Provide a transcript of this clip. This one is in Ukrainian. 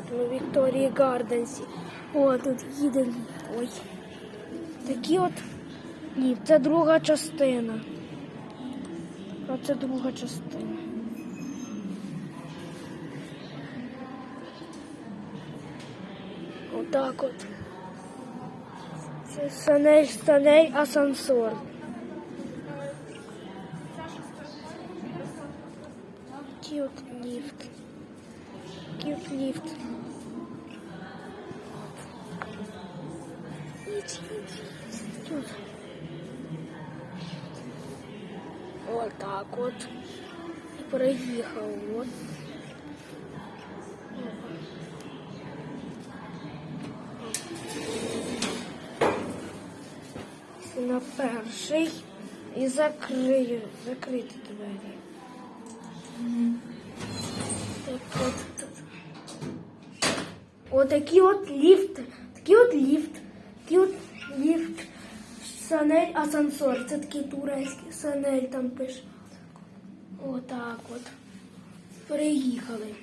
от ми в Вікторії Гарденсі. О, тут їде ліфт. Ой. Такі от ліфт. Це друга частина. Оце друга частина. Отак от. Це санель, санель, асансор. Такий ліфт. Такий ліфт. Тут. Отак от. І переїхав. От. на перший і закрию, закрити двері. Так от. Отакий от ліфт, такий от ліфт, такий от ліфт, санель, асансор. Це такий турецький санель там пише. Отак от. Переїхали.